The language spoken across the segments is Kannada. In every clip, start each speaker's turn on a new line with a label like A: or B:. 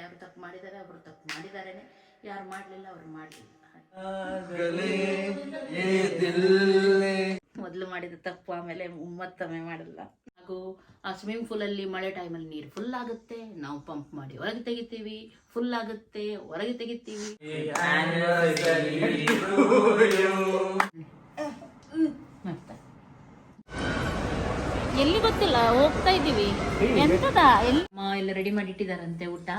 A: ಯಾರು ತಪ್ಪು ಮಾಡಿದ್ದಾರೆ ಅವರು ತಪ್ಪು ಮಾಡಿದಾರೇನೆ. ಯಾರು ಮಾಡಲಿಲ್ಲ ಅವ್ರು ಮಾಡಲಿಲ್ಲ. ಮೊದಲು ಮಾಡಿದ ತಪ್ಪು ಆಮೇಲೆ ಮತ್ತೊಮ್ಮೆ ಮಾಡಲ್ಲ. ಹಾಗೂ ಆ ಸ್ವಿಮ್ಮಿಂಗ್ ಪೂಲಲ್ಲಿ ಮಳೆ ಟೈಮಲ್ಲಿ ನೀರು ಫುಲ್ ಆಗುತ್ತೆ. ನಾವು ಪಂಪ್ ಮಾಡಿ ಹೊರಗೆ ತೆಗಿತೀವಿ. ಫುಲ್ ಆಗುತ್ತೆ ಹೊರಗೆ ತೆಗಿತೀವಿ. ಎಲ್ಲಿ ಗೊತ್ತಿಲ್ಲ ಹೋಗ್ತಾ ಇದೀವಿ ಎಂತದ? ಎಲ್ಲಿ ಎಲ್ಲ ರೆಡಿ ಮಾಡಿ ಇಟ್ಟಿದಾರಂತೆ ಊಟ?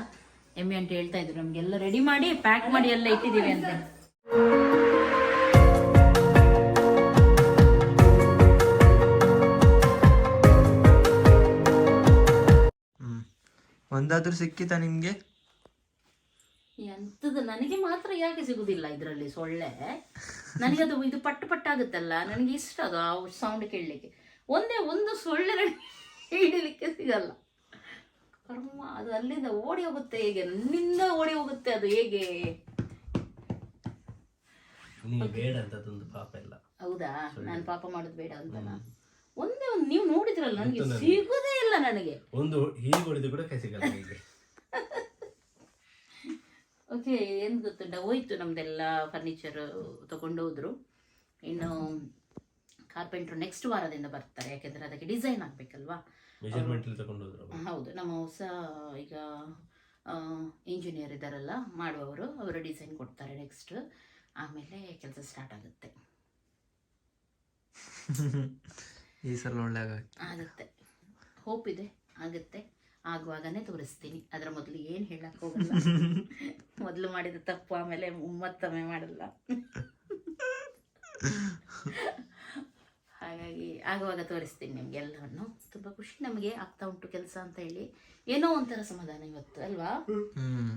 A: ಎಮ್ಮೆ ಅಂತ ಹೇಳ್ತಾ ಇದ್ರು. ನಮ್ಗೆಲ್ಲ ರೆಡಿ ಮಾಡಿ ಪ್ಯಾಕ್ ಮಾಡಿ ಎಲ್ಲ ಇಟ್ಟಿದೀವಿ ಅಂತ.
B: ಒಂದಾದ್ರೂ ಸಿಕ್ಕಿತಾ ನಿಮ್ಗೆ?
A: ಎಂತದ್ದು ನನಗೆ ಮಾತ್ರ ಯಾಕೆ ಸಿಗುದಿಲ್ಲ ಇದರಲ್ಲಿ ಸೊಳ್ಳೆ? ನನಗೆ ಅದು ಇದು ಪಟ್ಟು ಪಟ್ಟಾಗುತ್ತಲ್ಲ ನನಗೆ ಇಷ್ಟ ಅದು ಆ ಸೌಂಡ್ ಕೇಳಲಿಕ್ಕೆ. ಒಂದೇ ಒಂದು ಸೊಳ್ಳೆ ಹಿಡಿಲಿಕ್ಕೆ ಸಿಗಲ್ಲ. ಕರ್ಮ ಅದು ಅಲ್ಲಿಂದ ಓಡಿ ಹೋಗುತ್ತೆ ಹೇಗೆ? ನನ್ನಿಂದ ಓಡಿ ಹೋಗುತ್ತೆ ಅದು ಹೇಗೆ?
C: ಬೇಡ ಅಂತದೊಂದು ಪಾಪ ಇಲ್ಲ.
A: ಹೌದಾ? ನಾನು ಪಾಪ ಮಾಡೋದು ಬೇಡ ಅಂತ ಒಂದೇ ಒಂದು ನೀವು ನೋಡಿದ್ರಲ್ಲ ನನಗೆ. ಸಿಗುದೇ ಇಲ್ಲ ನನಗೆ.
C: ಒಂದು ಹೀಗೆ ಹೊಡೆದು ಕೂಡ ಕೈ ಸಿಗಲ್ಲ
A: ಓಕೆ ಏನು ಗೊತ್ತುಂಟ ಹೋಯ್ತು ನಮ್ದೆಲ್ಲ ಫರ್ನಿಚರ್ ತಗೊಂಡು ಹೋದ್ರು ಇನ್ನು ಕಾರ್ಪೆಂಟ್ರು ನೆಕ್ಸ್ಟ್ ವಾರದಿಂದ ಬರ್ತಾರೆ ಯಾಕೆಂದ್ರೆ ಅದಕ್ಕೆ ಡಿಸೈನ್ ಆಗ್ಬೇಕಲ್ವಾ?
C: ಮೆಜರ್ಮೆಂಟ್ ತಗೊಂಡು.
A: ಹೌದು ನಮ್ಮ ಹೊಸ ಈಗ ಇಂಜಿನಿಯರ್ ಇದ್ದಾರಲ್ಲ ಮಾಡುವವರು ಅವರು ಡಿಸೈನ್ ಕೊಡ್ತಾರೆ ನೆಕ್ಸ್ಟ್ ಆಮೇಲೆ ಕೆಲಸ ಸ್ಟಾರ್ಟ್ ಆಗುತ್ತೆ.
B: ಈ ಸಲ ಒಳ್ಳೆ
A: ಆಗುತ್ತೆ. ಹೋಪ್ ಇದೆ ಆಗುತ್ತೆ. ಆಗುವಾಗನೇ ತೋರಿಸ್ತೀನಿ. ಅದರ ಮೊದಲು ಏನು ಹೇಳಕ್ ಹೋಗಲ್ಲ. ಮೊದಲು ಮಾಡಿದ ತಪ್ಪು ಆಮೇಲೆ ಮತ್ತೊಮ್ಮೆ ಮಾಡಲ್ಲ. ಹಾಗಾಗಿ ಆಗುವಾಗ ತೋರಿಸ್ತೀನಿ ನಿಮ್ಗೆ ಎಲ್ಲವನ್ನು ತುಂಬ ಖುಷಿ. ನಮಗೆ ಆಗ್ತಾ ಉಂಟು ಕೆಲಸ ಅಂತ ಹೇಳಿ. ಏನೋ ಒಂಥರ ಸಮಾಧಾನ ಇವತ್ತು ಅಲ್ವಾ?
B: ಹ್ಮ್.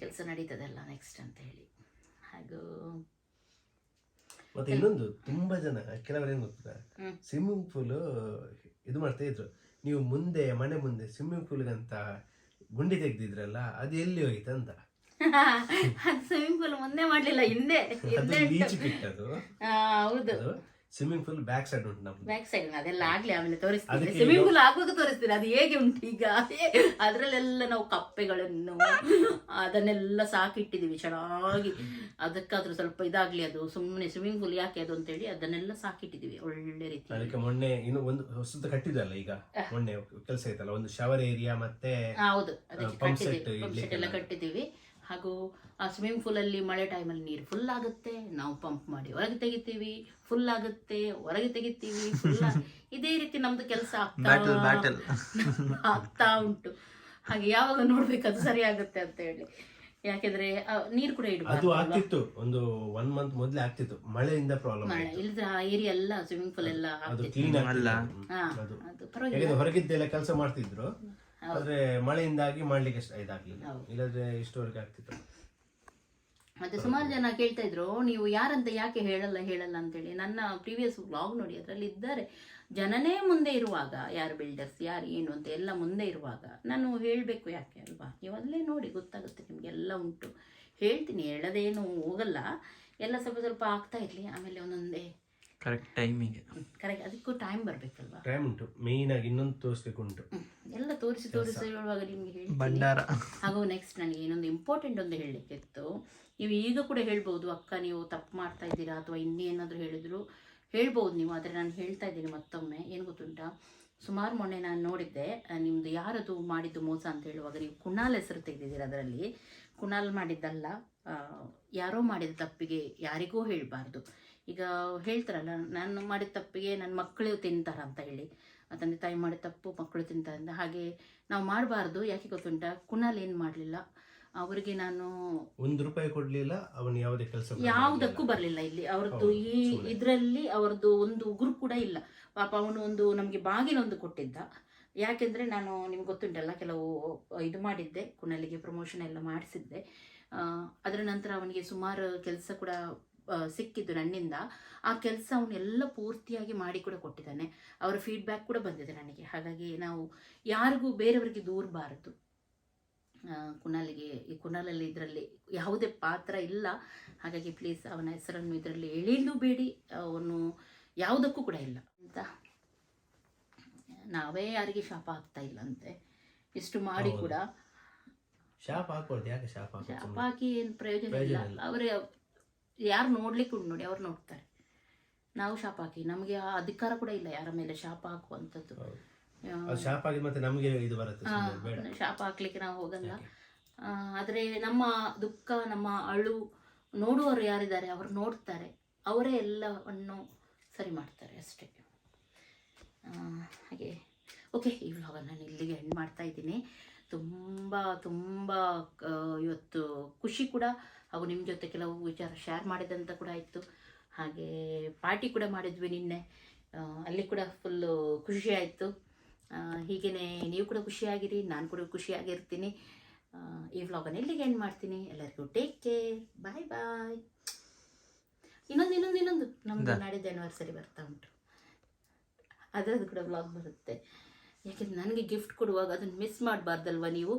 A: ಕೆಲಸ ನಡೀತದಲ್ಲ ನೆಕ್ಸ್ಟ್ ಅಂತ ಹೇಳಿ. ಹಾಗೂ
C: ಮತ್ತೆ ಇನ್ನೊಂದು ತುಂಬಾ ಜನ ಕೆಲವರು ಏನ್ ಗೊತ್ತಾ. ಸ್ವಿಮ್ಮಿಂಗ್ ಪೂಲ್ ಇದು ಮಾಡ್ತಾ ಇದ್ರು. ನೀವು ಮುಂದೆ ಮನೆ ಮುಂದೆ ಸ್ವಿಮ್ಮಿಂಗ್ ಪೂಲ್ ಅಂತ ಗುಂಡಿ ತೆಗ್ದಿದ್ರಲ್ಲ ಅದು ಎಲ್ಲಿ ಹೋಯ್ತು ಅಂತ?
A: ಸ್ವಿಮ್ಮಿಂಗ್ ಪೂಲ್ ಮುಂದೆ ಮಾಡ್ಲಿಲ್ಲ ಹಿಂದೆ
C: ಅದು
A: ಹಿಂದೆ
C: ಸ್ವಿಮ್ಮಿಂಗ್ ಪೂಲ್ ಬ್ಯಾಕ್ ಸೈಡ್ ಉಂಟು ನಮ್ದು.
A: ಬ್ಯಾಕ್ ಸೈಡ್ ಅದೆಲ್ಲ ಆಗ್ಲಿ ಆಮೇಲೆ ತೋರಿಸ್ತೀನಿ.
C: ಅದಕ್ಕೆ
A: ಸ್ವಿಮ್ಮಿಂಗ್ ಪೂಲ್ ಆಗುವಾಗ ತೋರಿಸ್ತೀನಿ. ಅದು ಹೇಗೆ ಉಂಟು ಈಗ? ಅದ್ರಲ್ಲೆಲ್ಲ ನಾವು ಕಪ್ಪೆಗಳನ್ನು ಅದನ್ನೆಲ್ಲ ಸಾಕಿಟ್ಟಿದೀವಿ ಚೆನ್ನಾಗಿ. ಅದಕ್ಕಾದ್ರೂ ಸ್ವಲ್ಪ ಇದಾಗ್ಲಿ ಅದು. ಸುಮ್ಮನೆ ಸ್ವಿಮ್ಮಿಂಗ್ ಪೂಲ್ ಯಾಕೆ ಅದು ಅಂತೇಳಿ ಅದನ್ನೆಲ್ಲ ಸಾಕಿಟ್ಟಿದೀವಿ ಒಳ್ಳೆ ರೀತಿ
C: ಅದಕ್ಕೆ ಮೊನ್ನೆ ಇನ್ನು ಒಂದು ಹೊಸದು ಕಟ್ಟಿದಲ್ಲ ಈಗ? ಮೊನ್ನೆ ಕೆಲಸ ಐತಲ್ಲ ಒಂದು ಶವರ್ ಏರಿಯಾ ಮತ್ತೆ
A: ಹೌದು. ಅದಕ್ಕೆ ಪಂಪ್ ಸೆಟ್ ಎಲ್ಲ ಕಟ್ಟಿದ್ದೀವಿ. ಹಾಗೂ ಆ ಸ್ವಿಮ್ಮಿಂಗ್ ಪೂಲ್ ಅಲ್ಲಿ ಮಳೆ ಟೈಮಲ್ಲಿ ನೀರು ಫುಲ್ ಆಗುತ್ತೆ. ನಾವು ಪಂಪ್ ಮಾಡಿ ಹೊರಗೆ ತೆಗಿತೀವಿ. ಫುಲ್ ಆಗುತ್ತೆ. ಹೊರಗೆ ತೆಗಿತೀವಿ. ಫುಲ್ ಇದೇ ರೀತಿ ನಮ್ದು ಕೆಲಸ ಆಗ್ತಾ ಆಗ್ತಾ ಉಂಟು. ಹಾಗೆ ಯಾವಾಗ ನೋಡ್ಬೇಕು ಅದು ಸರಿ ಆಗುತ್ತೆ ಅಂತ ಹೇಳಿ. ಯಾಕೆಂದ್ರೆ ನೀರು ಕೂಡ
C: ಅದು
A: ಇಡಬಾರ್ದು
C: ಆಗ್ತಿತ್ತು. ಒಂದು ಒನ್ ಮಂತ್ ಮೊದ್ಲೇ ಆಗ್ತಿತ್ತು. ಮಳೆಯಿಂದ ಪ್ರಾಬ್ಲಮ್
A: ಮಳೆ. ಇಲ್ಲದ್ರೆ ಆ ಏರಿಯಾ ಎಲ್ಲ ಸ್ವಿಮ್ಮಿಂಗ್ ಪೂಲ್ ಎಲ್ಲ
C: ಅದು ಕ್ಲೀನ್
B: ಅಲ್ಲ.
C: ಅದು. ಹೊರಗಿದ್ದೆಲ್ಲ ಕೆಲಸ ಮಾಡ್ತಿದ್ರು. ಆದ್ರೆ ಮಳೆಯಿಂದಾಗಿ ಮಾಡ್ಲಿಕ್ಕೆ ಇದಾಗ್ಲಿಲ್ಲ. ಇಲ್ಲದ್ರೆ ಇಷ್ಟವರೆಗೆ ಆಗ್ತಿತ್ತು.
A: ಮತ್ತೆ ಸುಮಾರು ಜನ ಕೇಳ್ತಾ ಇದ್ರು ನೀವು ಯಾರಂತ ಯಾಕೆ ಹೇಳಲ್ಲ ಹೇಳಲ್ಲ ಅಂತೇಳಿ? ನನ್ನ ಪ್ರೀವಿಯಸ್ ವ್ಲಾಗ್ ನೋಡಿ ಅದರಲ್ಲಿ ಇದ್ದಾರೆ. ಜನನೇ ಮುಂದೆ ಇರುವಾಗ ಯಾರು ಬಿಲ್ಡರ್ಸ್ ಯಾರು ಏನು ಅಂತ ಎಲ್ಲ ಮುಂದೆ ಇರುವಾಗ ನಾನು ಹೇಳಬೇಕು ಯಾಕೆ ಅಲ್ವಾ? ನೀವು ಅಲ್ಲೇ ನೋಡಿ ಗೊತ್ತಾಗುತ್ತೆ ನಿಮಗೆ ಎಲ್ಲ ಉಂಟು. ಹೇಳ್ತೀನಿ ಹೇಳೋದೇನು ಹೋಗಲ್ಲ. ಎಲ್ಲ ಸ್ವಲ್ಪ ಸ್ವಲ್ಪ ಆಗ್ತಾ ಇರಲಿ ಆಮೇಲೆ ಒಂದೊಂದೇ
B: ಕರೆಕ್ಟ್ ಟೈಮಿಗೆ
A: ಕರೆಕ್ಟ್ ಅದಕ್ಕೂ ಟೈಮ್ ಬರಬೇಕಲ್ವಾ?
C: ಟೈಮ್ ಉಂಟು. ಮೇಯ್ನ್ ಆಗಿ ಇನ್ನೊಂದು ತೋರಿಸ್ಲಿಕ್ಕೆ ಉಂಟು.
A: ಎಲ್ಲ ತೋರಿಸಿ ತೋರಿಸಿ ಹೇಳುವಾಗ ನಿಮಗೆ ಹೇಳಿ
B: ಭಂಡಾರ.
A: ಹಾಗೂ ನೆಕ್ಸ್ಟ್ ನನಗೆ ಇನ್ನೊಂದು ಇಂಪಾರ್ಟೆಂಟ್ ಒಂದು ಹೇಳಲಿಕ್ಕಿತ್ತು ನೀವು ಈಗ ಕೂಡ ಹೇಳ್ಬೋದು ಅಕ್ಕ ನೀವು ತಪ್ಪು ಮಾಡ್ತಾ ಇದ್ದೀರಾ ಅಥವಾ ಇನ್ನೇನಾದರೂ ಹೇಳಿದ್ರು? ಹೇಳ್ಬೋದು ನೀವು ಆದರೆ ನಾನು ಹೇಳ್ತಾ ಇದ್ದೀನಿ ಮತ್ತೊಮ್ಮೆ. ಏನು ಗೊತ್ತುಂಟಾ? ಸುಮಾರು ಮೊನ್ನೆ ನಾನು ನೋಡಿದ್ದೆ ನಿಮ್ಮದು ನಿಮ್ದು ಯಾರದು ಮಾಡಿದ್ದು ಮೋಸ ಅಂತ ಹೇಳುವಾಗ ನೀವು ಕುಣಾಲ್ ಹೆಸರು ತೆಗೆದಿದ್ದೀರ ಅದರಲ್ಲಿ. ಕುಣಾಲ್ ಮಾಡಿದ್ದಲ್ಲ ಯಾರೋ ಮಾಡಿದ ತಪ್ಪಿಗೆ ಯಾರಿಗೂ ಹೇಳಬಾರ್ದು. ಈಗ ಹೇಳ್ತಾರಲ್ಲ ನಾನು ಮಾಡಿದ ತಪ್ಪಿಗೆ ನನ್ನ ಮಕ್ಕಳು ತಿಂತಾರ ಅಂತ ಹೇಳಿ. ತಂದೆ ತಾಯಿ ಮಾಡಿದ ತಪ್ಪು ಮಕ್ಕಳು ತಿಂತಾರೆ ಅಂತ ಹಾಗೆ ನಾವು ಮಾಡಬಾರ್ದು. ಯಾಕೆ ಗೊತ್ತುಂಟ? ಕುಣಾಲ್ ಏನು ಮಾಡಲಿಲ್ಲ? ಅವರಿಗೆ ನಾನು
C: ಒಂದು ರೂಪಾಯಿ ಕೊಡ್ಲಿಲ್ಲ ಅವನು ಯಾವುದೇ ಕೆಲಸ
A: ಯಾವುದಕ್ಕೂ ಬರಲಿಲ್ಲ ಇಲ್ಲಿ. ಅವ್ರದ್ದು ಈ. ಇದರಲ್ಲಿ ಅವರದ್ದು ಒಂದು ಉಗುರು ಕೂಡ ಇಲ್ಲ. ಪಾಪ ಅವನು ಒಂದು ನಮಗೆ ಬಾಗಿಲೊಂದು ಕೊಟ್ಟಿದ್ದ. ಯಾಕೆಂದ್ರೆ ನಾನು ನಿಮ್ಗೆ ಗೊತ್ತುಂಟಲ್ಲ ಕೆಲವು ಇದು ಮಾಡಿದ್ದೆ ಕುಣಲಿಗೆ ಪ್ರಮೋಷನ್ ಎಲ್ಲ ಮಾಡಿಸಿದ್ದೆ. ಅದರ ನಂತರ ಅವನಿಗೆ ಸುಮಾರು ಕೆಲಸ ಕೂಡ ಸಿಕ್ಕಿದ್ದು ನನ್ನಿಂದ ಆ ಕೆಲಸ ಅವನ್ನೆಲ್ಲ ಪೂರ್ತಿಯಾಗಿ ಮಾಡಿ ಕೂಡ ಕೊಟ್ಟಿದ್ದಾನೆ. ಅವರ ಫೀಡ್ಬ್ಯಾಕ್ ಕೂಡ ಬಂದಿದೆ ನನಗೆ. ಹಾಗಾಗಿ ನಾವು ಯಾರಿಗೂ ಬೇರೆಯವರಿಗೆ ದೂರಬಾರದು ಕುಣಾಲಿಗೆ ಈ ಕುಣಾಲಲ್ಲಿ ಇದರಲ್ಲಿ ಯಾವುದೇ ಪಾತ್ರ ಇಲ್ಲ. ಹಾಗಾಗಿ ಪ್ಲೀಸ್ ಅವನ ಹೆಸರನ್ನು ಇದರಲ್ಲಿ ಎಳೆಯಲೂ ಬೇಡಿ. ಅವನು ಯಾವುದಕ್ಕೂ ಕೂಡ ಇಲ್ಲ. ಅಂತ ನಾವೇ ಯಾರಿಗೆ ಶಾಪ ಆಗ್ತಾ ಇಲ್ಲ ಅಂತೆ ಇಷ್ಟು ಮಾಡಿ ಕೂಡ
C: ಶಾಪ್
A: ಹಾಕಿ ಏನು ಪ್ರಯೋಜನ ಇಲ್ಲ. ಅವರೇ ಯಾರು ನೋಡ್ಲಿಕ್ಕೆ ಉಂಟು ನೋಡಿ ಅವ್ರು ನೋಡ್ತಾರೆ. ನಾವು ಶಾಪ ಹಾಕಿ ನಮಗೆ ಆ ಅಧಿಕಾರ ಕೂಡ ಇಲ್ಲ ಯಾರ ಮೇಲೆ ಶಾಪ ಹಾಕುವಂಥದ್ದು.
C: ಶಾಪ ಆಗಿ ಮತ್ತೆ ನಮಗೆ ಇದು ಬರುತ್ತೆ
A: ಶಾಪ ಹಾಕ್ಲಿಕ್ಕೆ ನಾವು ಹೋಗಲ್ಲ. ಆದರೆ ನಮ್ಮ ದುಃಖ ನಮ್ಮ ಅಳು ನೋಡುವವರು ಯಾರಿದ್ದಾರೆ ಅವರು ನೋಡ್ತಾರೆ. ಅವರೇ ಎಲ್ಲವನ್ನು ಸರಿ ಮಾಡ್ತಾರೆ ಅಷ್ಟೇ. ಹಾಗೆ. ಓಕೆ ಈ ವ್ಲಾಗನ್ನು ನಾನು ಇಲ್ಲಿಗೆ ಎಂಡ್ ಮಾಡ್ತಾ ಇದ್ದೀನಿ. ತುಂಬ ತುಂಬ ಇವತ್ತು ಖುಷಿ ಕೂಡ ಹಾಗೂ ನಿಮ್ಮ ಜೊತೆ ಕೆಲವು ವಿಚಾರ ಶೇರ್ ಮಾಡಿದಂತ ಕೂಡ ಆಯಿತು. ಹಾಗೆ ಪಾರ್ಟಿ ಕೂಡ ಮಾಡಿದ್ವಿ ನಿನ್ನೆ. ಅಲ್ಲಿ ಕೂಡ ಫುಲ್ಲು ಖುಷಿ ಆಯಿತು. ಹೀಗೇ ನೀವು ಕೂಡ ಖುಷಿಯಾಗಿರಿ ನಾನು ಕೂಡ ಖುಷಿಯಾಗಿರ್ತೀನಿ. ಈ ವ್ಲಾಗನ್ನು ಇಲ್ಲಿಗೆ ಎಂಡ್ ಮಾಡ್ತೀನಿ. ಎಲ್ಲರಿಗೂ ಟೇಕ್ ಕೇರ್ ಬಾಯ್ ಬಾಯ್ ಇನ್ನೊಂದು ಇನ್ನೊಂದು ಇನ್ನೊಂದು. ನಮ್ಮದು. ನಾಡಿದ್ದು ಆ್ಯನಿವರ್ಸರಿ ಬರ್ತಾ ಉಂಟು. ಅದರದ್ದು ಕೂಡ ವ್ಲಾಗ್ ಬರುತ್ತೆ. ಯಾಕೆಂದ್ರೆ ನನಗೆ ಗಿಫ್ಟ್ ಕೊಡುವಾಗ ಅದನ್ನು ಮಿಸ್ ಮಾಡಬಾರ್ದಲ್ವಾ ನೀವು?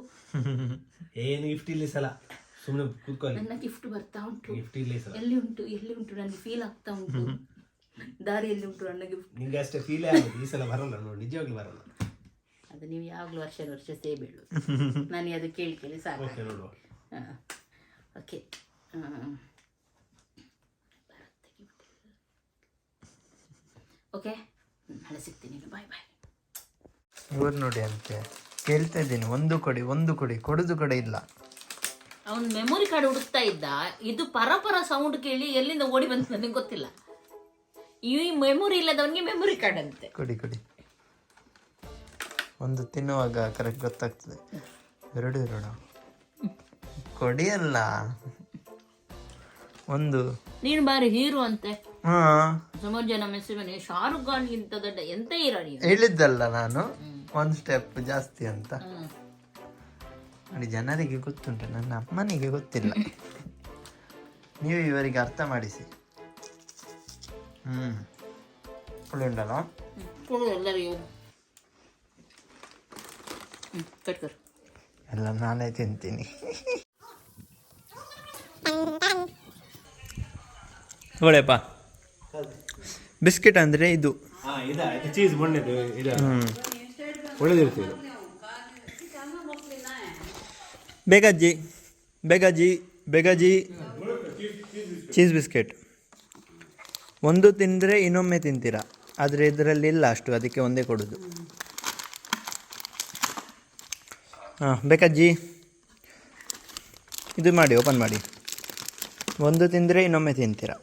C: ಏನು ಗಿಫ್ಟ್ ಇಲ್ಲಿ ಸಲ. ಸುಮ್ಮನೆ ಕೂತ್ಕೊಳ್ಳಿ.
A: ನನ್ನ ಗಿಫ್ಟ್ ಬರ್ತಾ ಉಂಟು.
C: ಗಿಫ್ಟ್ ಇಲ್ಲಿ
A: ಎಲ್ಲಿ ಉಂಟು ಎಲ್ಲಿ ಉಂಟು ನನಗೆ ಫೀಲ್ ಆಗ್ತಾ ಉಂಟು. ದಾರಿಯಲ್ಲಿ ಉಂಟು ನನ್ನ ಗಿಫ್ಟ್
C: ನಿಮಗೆ ಅಷ್ಟೇ ಫೀಲ್ ಆಗೋದು ಈ ಸಲ ಬರಲ್ಲ ನೋಡಿ ನಿಜವಾಗ್ಲೂ ಬರಲ್ಲ.
A: ಅದು ನೀವು ಯಾವಾಗಲೂ ವರ್ಷ ವರ್ಷ ಸೇ ಬೀಳು ನನಗೆ ಅದು ಕೇಳಿ ಕೇಳಿ ಸಾಕು?
C: ಓಕೆ ನೋಡುವ.
A: ಓಕೆ ಓಕೆ ನಾಳೆ ಸಿಗ್ತೀನಿ ಬಾಯ್ ಬಾಯ್
B: ಇವ್ರು ನೋಡಿ ಅಂತೆ. ಕೇಳ್ತಾ ಇದ್ದೀನಿ ಒಂದು ಕೊಡಿ ಒಂದು ಕೊಡಿ ಕೊಡೋದು ಕಡೆ ಇಲ್ಲ.
A: ಅವನು ಮೆಮೊರಿ ಕಾರ್ಡ್ ಹುಡುಕ್ತಾ ಇದ್ದ ಇದು ಪರಪರ ಸೌಂಡ್ ಕೇಳಿ ಎಲ್ಲಿಂದ ಓಡಿ ಬಂತು ನನಗೆ ಗೊತ್ತಿಲ್ಲ. ಈ ಮೆಮೊರಿ ಇಲ್ಲದವನಿಗೆ ಮೆಮೊರಿ ಕಾರ್ಡ್ ಅಂತೆ.
B: ಕೊಡಿ ಕೊಡಿ. ಒಂದು ತಿನ್ನುವಾಗ ಕರೆಕ್ಟ್ ಗೊತ್ತಾಗ್ತದೆ. ಎರಡು ಎರಡು ಕೊಡಿ ಅಲ್ಲ. ಒಂದು.
A: ನೀನು ಬಾರಿ ಹೀರೋ ಅಂತೆ.
B: ಹಾ.
A: ಸುಮಾರು ಜನ ಮೆಸೇಜ್ ಮನೆ ಶಾರುಖ್ ಖಾನ್ ಗಿಂತ ದೊಡ್ಡ ಎಂತ ಹೀರೋ ನೀನು?
B: ಹೇಳಿದ್ದಲ್ಲ ನಾನು. ಒಂದು ಸ್ಟೆಪ್ ಜಾಸ್ತಿ ಅಂತ. ನೋಡಿ ಜನರಿಗೆ ಗೊತ್ತುಂಟು ನನ್ನ ಅಮ್ಮನಿಗೆ ಗೊತ್ತಿಲ್ಲ. ನೀವು ಇವರಿಗೆ ಅರ್ಥ ಮಾಡಿಸಿ. ಹ್ಞೂ ಒಳ್ಳೆ ಉಂಟಲ್ಲ
A: ಎಲ್ಲರಿಗೂ
B: ಎಲ್ಲ ನಾನೇ ತಿಂತೀನಿ. ಒಳ್ಳೆಪ್ಪ ಬಿಸ್ಕೆಟ್ ಅಂದರೆ ಇದು.
C: ಚೀಸ್
B: ಹ್ಮ್.
C: ಒಳ್ಳೆದಿರ್ತದೆ. ಇದು
B: ಬೇಗಜ್ಜಿ ಬೇಗಜ್ಜಿ ಬೇಗಜ್ಜಿ ಚೀಸ್ ಬಿಸ್ಕೆಟ್. ಒಂದು ತಿಂದರೆ ಇನ್ನೊಮ್ಮೆ ತಿಂತೀರಾ? ಆದರೆ ಇದರಲ್ಲಿ ಇಲ್ಲ ಅಷ್ಟು ಅದಕ್ಕೆ ಒಂದೇ ಕೊಡೋದು. ಹಾಂ ಬೇಕಜ್ಜಿ ಇದು ಮಾಡಿ ಓಪನ್ ಮಾಡಿ. ಒಂದು ತಿಂದರೆ ಇನ್ನೊಮ್ಮೆ ತಿಂತೀರಾ?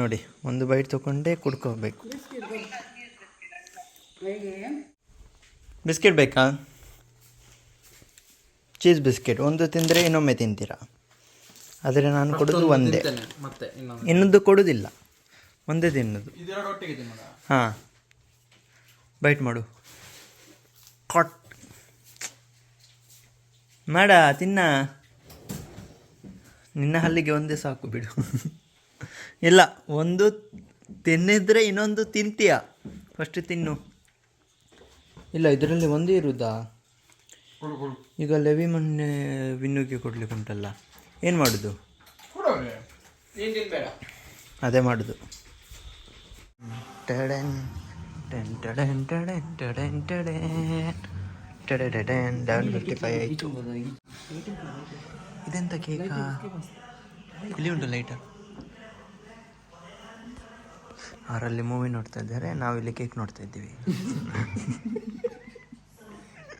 B: ನೋಡಿ ಒಂದು ಬೈಟ್ ತೊಗೊಂಡೇ ಕುಡ್ಕೋಬೇಕು. ಬಿಸ್ಕೆಟ್ ಬೇಕಾ? ಚೀಸ್ ಬಿಸ್ಕೆಟ್ ಒಂದು ತಿಂದರೆ ಇನ್ನೊಮ್ಮೆ ತಿಂತೀರಾ? ಆದರೆ ನಾನು ಕೊಡೋದು ಒಂದೇ
D: ಮತ್ತೆ ಇನ್ನೊಂದು
B: ಇನ್ನೊಂದು ಕೊಡೋದಿಲ್ಲ. ಒಂದೇ ತಿನ್ನೋದು.
D: ಇದೆರಡು ಒಟ್ಟಿಗೆ ತಿನ್ನೋದ?
B: ಹಾಂ. ಬೈಟ್ ಮಾಡು. ಕಾಟ್ ಮಾಡ ತಿನ್ನ. ನಿನ್ನ ಹಲ್ಲಿಗೆ ಒಂದೇ ಸಾಕು ಬಿಡು. ಇಲ್ಲ ಒಂದು ತಿನ್ನಿದ್ರೆ ಇನ್ನೊಂದು ತಿಂತೀಯ. ಫಸ್ಟ್ ತಿನ್ನು. ಇಲ್ಲ ಇದರಲ್ಲಿ ಒಂದೇ ಇರುವುದಾ
D: ಕೊಡು
B: ಈಗ ಲೆವಿ ಮೊನ್ನೆ ವಿನ್ನುಗೆ ಕೊಡ್ಲಿಕ್ಕೆ ಉಂಟಲ್ಲ ಏನು ಮಾಡುದು? ಅದೇ ಮಾಡುದು. ಲೆವೆನ್ ಫಿಫ್ಟಿ ಫೈವ್ ಆಯಿತು. ಇದೆಂತ ಕೇಕಾ? ಇಲ್ಲಿ ಉಂಟು ಲೈಟರ್ ಅವರಲ್ಲಿ ಮೂವಿ ನೋಡ್ತಾ ಇದ್ದಾರೆ ನಾವಿಲ್ಲಿ ಕೇಕ್ ನೋಡ್ತಾ ಇದ್ದೀವಿ.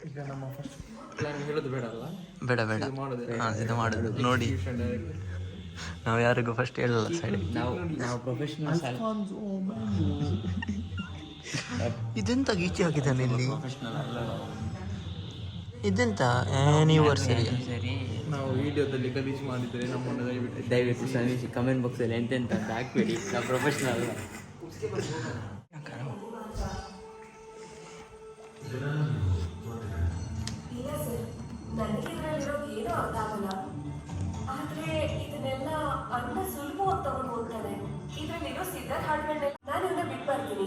D: ಈಗ ನಮ್ಮ ಫಸ್ಟ್ ಪ್ಲಾನ್ ಹೇಳೋದು ಬೇಡ ಅಲ್ಲ
B: ಬೇಡ ಹಾಂ ಇದು ಮಾಡೋದು. ನೋಡಿ. ನಾವು ಯಾರಿಗೂ ಫಸ್ಟ್ ಹೇಳಲ್ಲ ಸೈಡ್
D: ನಾವು ನಾವು ಪ್ರೊಫೆಷನಲ್ಸ್
B: ಇದೆಂತ ಗೀಚಿ ಹಾಕಿದ್ದಾನೆ ಇಲ್ಲಿ? ಇದೆಂತ? ಆನಿವರ್ಸರಿ
D: ನಾವು ವಿಡಿಯೋದಲ್ಲಿ ಗಲೀಜು ಮಾಡಿದ್ರೆ ನಮ್ಮನ್ನು ದಯವಿಟ್ಟು
E: ದಯವಿಟ್ಟು ಸಮಿಸಿ ಕಮೆಂಟ್ ಬಾಕ್ಸಲ್ಲಿ ಎಂತೆಂತ ಅಂತ ಹಾಕ್ಬೇಡಿ. ನಾವು ಪ್ರೊಫೆಷನಲ್
F: ನನಗೆ ಇದರಲ್ಲಿರೋದು ಏನೂ ಅರ್ಥ ಆಗಲ್ಲ ಆದ್ರೆ ಇದನ್ನೆಲ್ಲ ಅಣ್ಣ ಸುಲಭವಾಗಿ ತಗೊಂಡು ಹೋಗ್ತಾನೆ. ಇದರಲ್ಲಿರೋ ಸಿದ್ಧಾರ್ಥ ಹಾಡುಗಳನ್ನೆಲ್ಲ ನಾನು ಇವನ್ನ ಬಿಟ್ಟು ಬರ್ತೀನಿ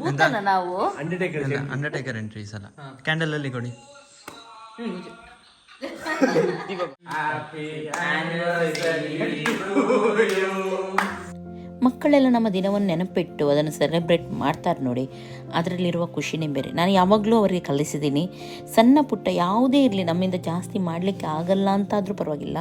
A: ಭೂತನ ನಾವು.
C: ಅಂಡರ್ಟೇಕರ್
B: ಅಂಡರ್ಟೇಕರ್ ಎಂಟ್ರಿ ಸಲ. ಕ್ಯಾಂಡಲ್ ಅಲ್ಲಿ ಕೊಡಿ.
A: ಮಕ್ಕಳೆಲ್ಲ ನಮ್ಮ ದಿನವನ್ನು ನೆನಪಿಟ್ಟು ಅದನ್ನು ಸೆಲೆಬ್ರೇಟ್ ಮಾಡ್ತಾರೆ ನೋಡಿ. ಅದರಲ್ಲಿರುವ ಖುಷಿನೇ ಬೇರೆ ನಾನು ಯಾವಾಗಲೂ ಅವರಿಗೆ ಕಲಿಸಿದ್ದೀನಿ. ಸಣ್ಣ ಪುಟ್ಟ ಯಾವುದೇ ಇರಲಿ, ನಮ್ಮಿಂದ ಜಾಸ್ತಿ ಮಾಡಲಿಕ್ಕೆ ಆಗಲ್ಲ ಅಂತಾದರೂ ಪರವಾಗಿಲ್ಲ.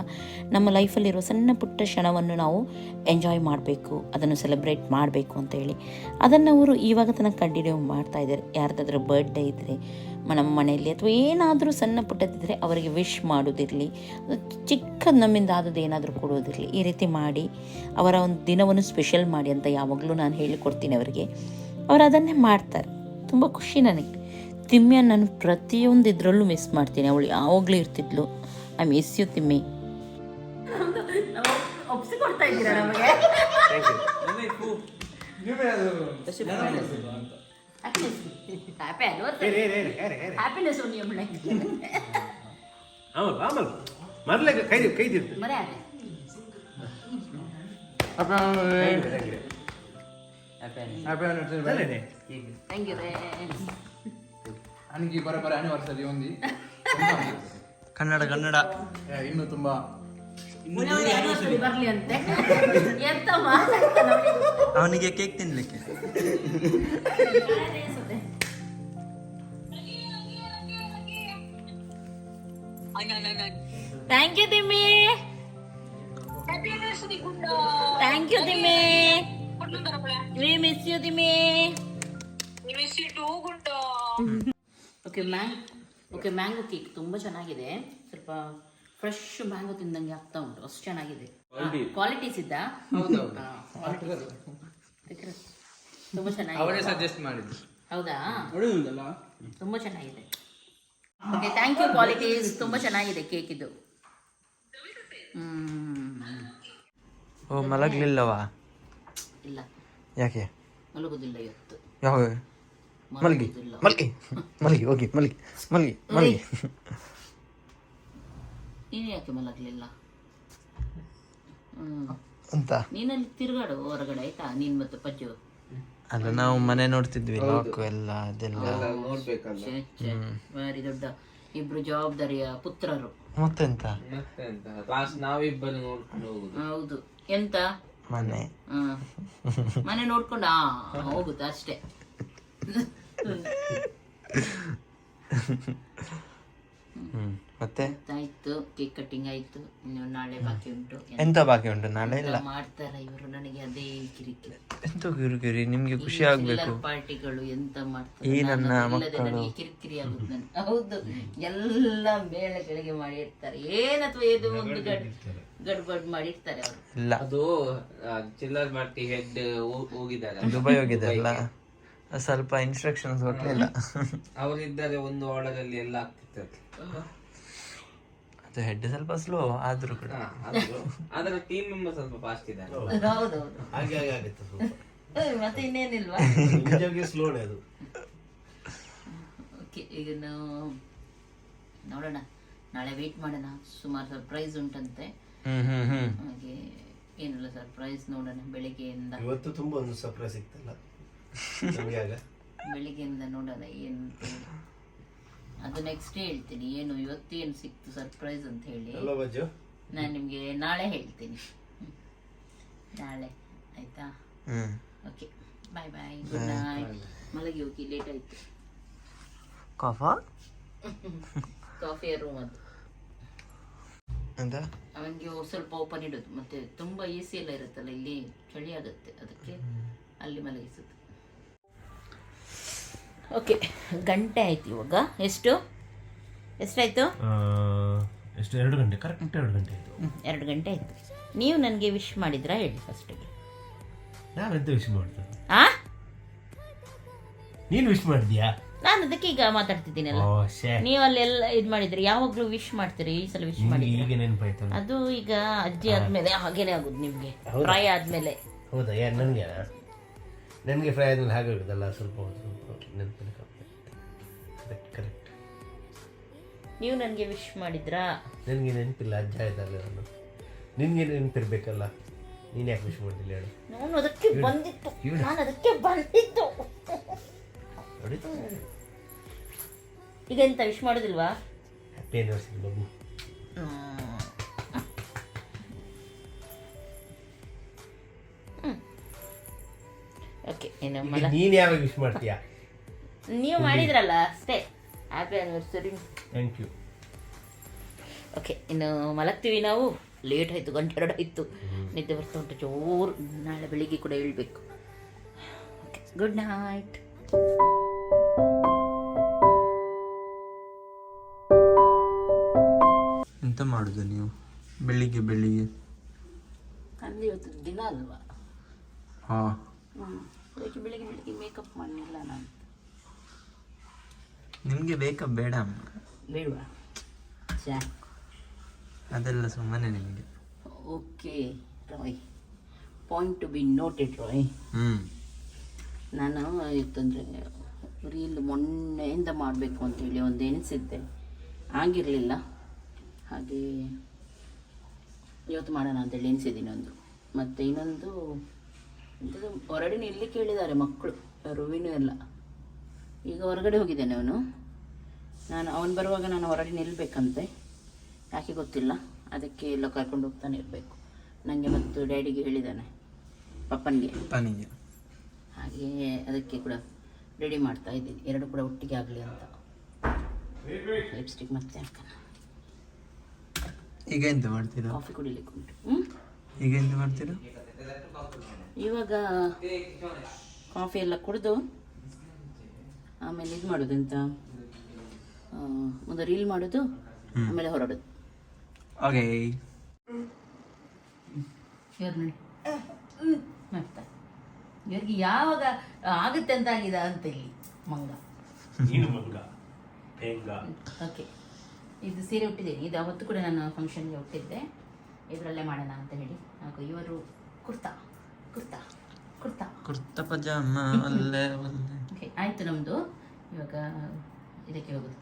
A: ನಮ್ಮ ಲೈಫಲ್ಲಿರುವ ಸಣ್ಣ ಪುಟ್ಟ ಕ್ಷಣವನ್ನು ನಾವು ಎಂಜಾಯ್ ಮಾಡಬೇಕು, ಅದನ್ನು ಸೆಲೆಬ್ರೇಟ್ ಮಾಡಬೇಕು ಅಂತ ಹೇಳಿ. ಅದನ್ನು ಅವರು ಇವಾಗ ತನಕ ಕಂಟಿನ್ಯೂ ಮಾಡ್ತಾ ಇದ್ದಾರೆ. ಯಾರ್ದಾದ್ರೂ ಬರ್ಡೇ ಇದ್ದರೆ ನಮ್ಮ ಮನೆಯಲ್ಲಿ ಅಥವಾ ಏನಾದರೂ ಸಣ್ಣ ಪುಟ್ಟದಿದ್ದರೆ ಅವರಿಗೆ ವಿಶ್ ಮಾಡೋದಿರಲಿ ಚಿಕ್ಕದು ನಮ್ಮಿಂದ ಆದದ್ದು ಏನಾದರೂ ಕೊಡೋದಿರಲಿ ಈ ರೀತಿ ಮಾಡಿ ಅವರ ಒಂದು ದಿನವನ್ನು ಸ್ಪೆಷಲ್ ಮಾಡಿ ಅಂತ ಯಾವಾಗಲೂ ನಾನು ಹೇಳಿಕೊಡ್ತೀನಿ ಅವರಿಗೆ. ಅವರು ಅದನ್ನೇ ಮಾಡ್ತಾರೆ. ತುಂಬ ಖುಷಿ ನನಗೆ. ತಿಮ್ಮಿಯ ನಾನು ಪ್ರತಿಯೊಂದು ಇದರಲ್ಲೂ ಮಿಸ್ ಮಾಡ್ತೀನಿ. ಅವಳು ಯಾವಾಗಲೂ ಇರ್ತಿದ್ಲು. I miss you Timmi. ಒಪ್ಸಿಕೊಡ್ತಾ ಇದ್ದೀರಾ ನಮಗೆ? ಹ್ಯಾಪಿನೆಸ್
C: ಆಮಲ್ ಆಮಲ್ ಮೊದಲೇ ಕೈ ಕೈ ತಿರ್ತು
A: ಮರೆ ಥ್ಯಾಂಕ್ ಯು ರೇ
D: ನನಗೆ ಬರೋಬ್ಬರ ಆನಿವರ್ಸರಿ ಒಂದು
B: ಕನ್ನಡ ಕನ್ನಡ
D: ಇನ್ನು ತುಂಬಾ
A: ಬರ್ಲಿ ಅಂತೆ. ಎಂತ ಮಾತಾಡ್ತಾನೆ
B: ಅವನಿಗೆ ಕೇಕ್ ತಿನ್ಲಿಕ್ಕೆ.
A: Thank you Dimmi thank you Dimmi we miss you Dimmi okay mango okay mango cake ತುಂಬ ಚೆನ್ನಾಗಿದೆ. ಸ್ವಲ್ಪ ಫ್ರೆಶ್ ಮ್ಯಾಂಗೋ ತಿಂದಂಗೆ ಆಗ್ತಾ ಉಂಟು. ಅಷ್ಟು ಚೆನ್ನಾಗಿದೆ. ಕ್ವಾಲಿಟೀಸ್ ಇದ್ದ ತುಂಬಾ ಚೆನ್ನಾಗಿದೆ.
E: ಸಜೆಸ್ಟ್ ಮಾಡಿದ್ರು
A: ಹೌದಾ? ತುಂಬಾ ಚೆನ್ನಾಗಿದೆ. ಓಕೆ ಥ್ಯಾಂಕ್ ಯು ಕ್ವಾಲಿಟೀಸ್ ತುಂಬಾ ಚೆನ್ನಾಗಿದೆ ಕೇಕ್ ಇದು.
B: ಓ ಮಲಗ್ಲಿಲ್ಲವಾ?
A: ಇಲ್ಲ.
B: ಯಾಕೆ?
A: ಮಲಗುದಿಲ್ಲ ಇವತ್ತು.
B: ಯಾವ ಮಲಗಿ. ಮಲಗಿ. ಮಲಗಿ ಹೋಗಿ ಮಲಗಿ ಮಲಗಿ ಮಲಗಿ.
A: ನೀನು ಯಾಕೆ ಮಲಗಲಿಲ್ಲ. ಹ್ಮ್.
B: ಅಂತ
A: ನೀನಲ್ಲಿ ತಿರುಗಾಡು ಹೊರಗಡೆ ಆಯ್ತಾ? ನೀನ್ ಮತ್ತು ಪಜ್ಜು
B: ಅಲ್ಲ ನಾವು ಮನೆ ನೋಡ್ತಿದ್ವಿ ಲಾಕು ಎಲ್ಲ ಅದೆಲ್ಲ.
E: ನೋಡ್ಬೇಕಲ್ಲ.
A: ಛೆ, ಛೆ, ಭಾರಿ ದೊಡ್ಡ ಇಬ್ರು ಜವಾಬ್ದಾರಿಯ ಪುತ್ರರು.
B: ಮತ್ತೆಂತ?
E: ಲಾಸ್ಟ್ ನಾವಿಬ್ಬರು ನೋಡ್ಕೊಂಡು ಹೋಗುದು.
A: ಹೌದು. ಎಂತ?
B: ಮನೆ.
A: ಹ್ಮ್. ಮನೆ ನೋಡ್ಕೊಂಡು? ಆ ಹೋಗುದು ಅಷ್ಟೇ.
B: ಹ್ಮ್. ಮತ್ತೆ?
A: ಆಯ್ತು ಕೇಕ್ ಕಟ್ಟಿಂಗ್ ಆಯ್ತು ಇನ್ನು ನಾಳೆ ಬಾಕಿ ಉಂಟು.
B: ಎಂತ ಬಾಕಿ ಉಂಟು ನಾಳೆ ಇಲ್ಲ?
A: ಮಾಡ್ತಾರೆ ಇವರು? ನನಗೆ ಅದೇ ಕಿರಿಕಿರಿ.
B: ಎಂತ ಕಿರಿಕಿರಿ? ನಿಮ್ಗೆ ಖುಷಿ ಆಗ್ಬೇಕು.
A: ಪಾರ್ಟಿಗಳು ಎಂತ ಮಾಡ್ತಾರೆ?
B: ಈ
A: ನಾನು
B: ನನ್ನ
A: ಮಕ್ಕಳು. ನನಗೆ ಕಿರಿಕಿರಿ ಆಗುತ್ತೆ ಹೌದು ಎಲ್ಲ ಮೇಳಗಳಿಗೆ ಮಾಡಿರ್ತಾರೆ. ಏನಅಥವಾ ಏದು ಒಂದು ಗಡ್ ಗಡ್ಬಡ್ ಮಾಡಿರ್ತಾರೆ ಅವರು.
B: ಇಲ್ಲ.
E: ಅದು ಚಿಲ್ಲರ್ ಪಾರ್ಟಿ ಹೆಡ್ ಹೋಗಿದ್ದಾರೆ.
B: ದುಬೈ ಹೋಗಿದಲ್ಲ ಸ್ವಲ್ಪ ಇನ್ಸ್ಟ್ರಕ್ಷನ್ಸ್ ಕೊಟ್ಟಿಲ್ಲ
E: ಅವರಿದ್ದಾರೆ ಒಂದು ಆರ್ಡರ್ ಅಲ್ಲಿ ಎಲ್ಲ ಆಗ್ತಿತ್ತು.
B: ಅದು ಹೆಡ್ ಸ್ವಲ್ಪ ಸ್ಲೋ ಆದ್ರೂ ಕೂಡ.
E: ಅದರ ಟೀಮ್ ಮೆಂಬರ್ ಸ್ವಲ್ಪ ಫಾಸ್ಟ್ ಇದೆ
A: ಹೌದೌದು
C: ಹಾಗೆ ಹಾಗೆ ಆಗುತ್ತೆ ಸ್ವಲ್ಪ.
A: ಮತ್ತೆ ಇನ್ನೇನಿಲ್ವಾ?
C: ನಿಜವಾಗಿ ಸ್ಲೋನೇ ಅದು.
A: ಓಕೆ ಈಗ ನಾವು ನೋಡೋಣ. ನಾಳೆ ವೇಟ್ ಮಾಡೋಣ. ಸುಮಾರು ಸರ್ಪ್ರೈಸ್ ಉಂಟಂತೆ.
B: ಹ್ಮ್ ಹ್ಮ್ ಹ್ಮ್.
A: ಹಾಗೆ ಏನಿಲ್ಲ ಸರ್ಪ್ರೈಸ್ ನೋಡೋಣ ಬೆಳಿಗ್ಗೆಯಿಂದ.
C: ಇವತ್ತು ತುಂಬಾ ಒಂದು ಸರ್ಪ್ರೈಸ್ ಸಿಕ್ತಲ್ಲ. ನಮ್ಗೆ ಆಗ.
A: ಬೆಳಿಗ್ಗೆಯಿಂದ ನೋಡೋಣ ಏನು. ಅದು ನೆಕ್ಸ್ಟ್ ಹೇಳ್ತೀನಿ. ಏನು ಇವತ್ತೇನು ಸಿಕ್ತು ಸರ್ಪ್ರೈಸ್ ಅಂತ ಹೇಳಿ? ನಾನು ನಿಮಗೆ ನಾಳೆ ಹೇಳ್ತೀನಿ. ನಾಳೆ ಆಯ್ತಾ?
B: ಹ್ಮ್.
A: Okay bye bye good night ಮಲಗಿ ಹೋಗಿ ಲೇಟ್ ಆಯ್ತು.
B: ಕಾಫಾ?
A: ಕಾಫಿ ರೂಮ್ ಅದು. ಅವನಿಗೆ ಸ್ವಲ್ಪ ಓಪನ್ ಇಡೋದು. ಮತ್ತೆ ತುಂಬಾ ಈಸಿ ಸಿ ಎಲ್ಲ ಇರುತ್ತಲ್ಲ ಇಲ್ಲಿ ಚಳಿ ಆಗುತ್ತೆ. ಅದಕ್ಕೆ ಅಲ್ಲಿ ಮಲಗಿಸುದು. ಓಕೆ ಗಂಟೆ ಆಯ್ತು ಇವಾಗ. ಎಷ್ಟು? ಎಷ್ಟಾಯ್ತು?
C: ಎಷ್ಟು? ಎರಡು ಗಂಟೆ. ಕರೆಕ್ಟ್ ಎರಡು ಗಂಟೆ ಆಯಿತು.
A: ಎರಡು ಗಂಟೆ ಆಯಿತು. ನೀವು ನನಗೆ ವಿಶ್ ಮಾಡಿದ್ರಾ ಹೇಳಿ ಫಸ್ಟಿಗೆ
C: ನಾವೆಂತ ವಿಶ್ ಮಾಡ್ತೀನಿ
A: ಆ?
C: ನೀನು ವಿಶ್ ಮಾಡಿದ್ಯಾ
A: ನಾನು ಅದಕ್ಕೆ ಈಗ ಮಾತಾಡ್ತಿದ್ದೀನಲ್ಲ. ನೀವು ಅಲ್ಲೆಲ್ಲ ಇದು ಮಾಡಿದ್ರಿ ಯಾವಾಗಲೂ ವಿಶ್ ಮಾಡ್ತೀರಿ? ಈ ಸಲ ವಿಶ್ ಮಾಡಿ
C: ಈಗ ನೆನಪಾಯ್ತು.
A: ಅದು ಈಗ ಅಜ್ಜಿ ಆದ್ಮೇಲೆ ಹಾಗೇನೆ ಆಗುದು ನಿಮಗೆ. ಪ್ರಾಯ ಆದ್ಮೇಲೆ.
C: ಹೌದಾ? ಯಾರು ನನಗೆ ನನಗೆ ಫ್ರೈ ಆದ್ಮೇಲೆ ಹಾಗೆ ಆಗುದಲ್ಲ ಸ್ವಲ್ಪ ಹೊತ್ತು, ಕರೆಕ್ಟ್ ಕರೆಕ್ಟ್
A: ನೀವು ನನಗೆ ವಿಶ್ ಮಾಡಿದ್ರಾ?
C: ನನಗೆ ನೆನಪಿಲ್ಲ ಅಜ್ಜ ಇದ್ದಲ್ಲ ನಾನು ನಿನಗೆ ನೆನಪಿರ್ಬೇಕಲ್ಲ. ನೀನು ಯಾಕೆ ವಿಶ್ ಮಾಡಿಲ್ಲ ಹೇಳು.
A: ನಾನು ಅದಕ್ಕೆ ಬಂದಿತ್ತು. ನಾನು ಅದಕ್ಕೆ ಬಂದಿತ್ತು.
C: ಇದೆಂತ
A: ಈಗ ಎಂತ ವಿಶ್ ಮಾಡೋದಿಲ್ವಾ?
C: ಹ್ಯಾಪಿ ಆನಿವರ್ಸರಿ ಬಾಬು
A: ಓಕೆ ಮಲ
C: ನೀನು ಯಾವಾಗ ವಿಶ್ ಮಾಡ್ತೀಯಾ?
A: ನೀವು ಮಾಡಿದ್ರಲ್ಲ ಅಷ್ಟೇ. Happy anniversary
C: thank you
A: okay ಇನ್ನು ಮಲಗ್ತೀವಿ ನಾವು. ಲೇಟ್ ಆಯಿತು ಗಂಟೆ ಎರಡು ಆಯಿತು. ನಿದ್ದೆ ಬರ್ತಾ ಉಂಟು ಜೋರು. ನಾಳೆ ಬೆಳಿಗ್ಗೆ ಕೂಡ ಹೇಳ್ಬೇಕು. ಓಕೆ ಗುಡ್ ನೈಟ್
B: ಎಂತ ಮಾಡುದು ನೀವು? ಬೆಳಿಗ್ಗೆ ಬೆಳಿಗ್ಗೆ?
A: ಅಂದ್ರೆ ಇವತ್ತು ದಿನ ಅಲ್ವಾ?
B: ಹಾ.
A: ಹ್ಞೂ ಅದಕ್ಕೆ ಬೆಳಿಗ್ಗೆ ಬೆಳಿಗ್ಗೆ ಮೇಕಪ್ ಮಾಡಲಿಲ್ಲ ನಾನು.
B: ನಿಮಗೆ ಬೇಕಾ? ಬೇಡ ಅಮ್ಮ.
A: ಬೇಡವಾ ಚಾ
B: ಅದೆಲ್ಲ ಸುಮ್ಮನೆ ನಿಮಗೆ.
A: Okay Rai point to be noted
B: Rai
A: ನಾನು ಇತ್ತಂದರೆ ರೀಲ್ ಮೊನ್ನೆಯಿಂದ ಮಾಡಬೇಕು ಅಂತೇಳಿ ಒಂದು ಎನಿಸಿದ್ದೆ ಆಗಿರಲಿಲ್ಲ. ಹಾಗೆ ಇವತ್ತು ಮಾಡೋಣ ಅಂತೇಳಿ ಎನಿಸಿದ್ದೀನಿ ಒಂದು. ಮತ್ತು ಇನ್ನೊಂದು ಎಂಥದ್ದು ಇಲ್ಲಿ ನಿಲ್ಲಿ ಕೇಳಿದ್ದಾರೆ ಮಕ್ಕಳು ರುವಿನೂ ಎಲ್ಲ. ಈಗ ಹೊರಗಡೆ ಹೋಗಿದ್ದೇನೆ ಅವನು. ನಾನು ಅವನು ಬರುವಾಗ ನಾನು ಹೊರಗೆ ನಿಲ್ಲಬೇಕಂತೆ ಯಾಕೆ ಗೊತ್ತಿಲ್ಲ. ಅದಕ್ಕೆ ಎಲ್ಲ ಕರ್ಕೊಂಡು ಹೋಗ್ತಾನೆ ಇರಬೇಕು. ನನಗೆ ಮತ್ತು ಡ್ಯಾಡಿಗೆ ಹೇಳಿದ್ದಾನೆ. ಪಪ್ಪನಿಗೆ.
B: ಹಾಗೆಯೇ
A: ಹಾಗೆ ಅದಕ್ಕೆ ಕೂಡ ರೆಡಿ ಮಾಡ್ತಾ ಇದ್ದೀನಿ. ಎರಡು ಕೂಡ ಒಟ್ಟಿಗೆ ಆಗಲಿ ಅಂತ. ಲಿಪ್ಸ್ಟಿಕ್ ಮತ್ತೆ ಹಾಕೋಣ.
B: ಈಗ ಎಂತ ಮಾಡ್ತೀರಾ?
A: ಕಾಫಿ ಕುಡಿಲಿಕ್ಕೆ ಉಂಟು. ಹ್ಞೂ
B: ಈಗ ಎಂತ ಮಾಡ್ತೀರಾ?
A: ಇವಾಗ ಕಾಫಿ ಎಲ್ಲ ಕುಡಿದು ಆಮೇಲೆ ಇದು ಮಾಡೋದು ಎಂತ? ಆ, ಒಂದು ರೀಲ್ ಮಾಡೋದು ಆಮೇಲೆ ಹೊರಡೋದು.
B: ಓಕೆ.
A: ಇವ್ರು ನೋಡಿ ಮಾಡ್ತಾ ಇವ್ರಿಗೆ ಯಾವಾಗ ಆಗುತ್ತೆ ಅಂತ ಆಗಿದೆ ಅಂತ ಇಲ್ಲಿ ಮಂಗ.
C: ನೀನು ಮಂಗ ಹೆಂಗ
A: ಓಕೆ. ಇದು ಸೀರೆ ಉಟ್ಟಿದ್ದೀನಿ. ಇದು ಅವತ್ತು ಕೂಡ ನಾನು ಫಂಕ್ಷನ್ಗೆ ಉಟ್ಟಿದ್ದೆ. ಇದರಲ್ಲೇ ಮಾಡೋಣ ಅಂತ ಹೇಳಿ. ಹಾಗೂ ಇವರು ಕುರ್ತಾ ಕುರ್ತಾ ಕುರ್ತಾ.
B: ಕುರ್ತಾ ಪಜಾಮ ಅಲ್ಲೇ
A: ಓಕೆ ಆಯಿತು ನಮ್ಮದು ಇವಾಗ ಇದಕ್ಕೆ ಹೋಗೋದು.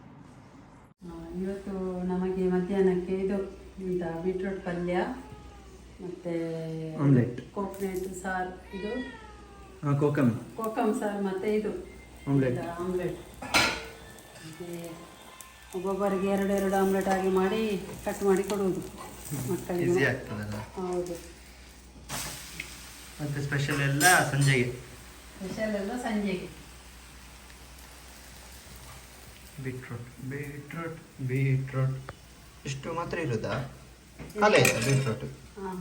G: ಇವತ್ತು ನಮಗೆ ಮಧ್ಯಾಹ್ನಕ್ಕೆ ಇದು ಇಂತ ಬೀಟ್ರೂಟ್ ಪಲ್ಯ ಮತ್ತೆ
B: ಆಮ್ಲೆಟ್.
G: ಕೋಕೋನಟ್ ಸಾರು ಇದು?
B: ಕೋಕಮ್
G: ಕೋಕಮ್ ಸಾರು ಮತ್ತೆ ಇದು.
B: ಆಮ್ಲೆಟ್.
G: ಇದು ಆಮ್ಲೆಟ್ ಒಬ್ಬೊಬ್ಬರಿಗೆ ಎರಡು ಎರಡು ಆಮ್ಲೆಟ್ ಆಗಿ ಮಾಡಿ ಕಟ್ ಮಾಡಿ ಕೊಡುವುದು ಮಕ್ಕಳಿಗೆ. ಹೌದು.
B: ಮತ್ತೆ ಸ್ಪೆಷಲ್ ಎಲ್ಲ ಸಂಜೆಗೆ.
G: ಸ್ಪೆಷಲ್ ಎಲ್ಲ ಸಂಜೆಗೆ.
B: ಬೀಟ್ರೂಟ್. Beetroot beetroot. ಇಷ್ಟು ಮಾತ್ರ ಇರುದಾ? ಕಲೆ ಇದೆ ಬೀಟ್ರೂಟ್?
G: ಹಾಂ.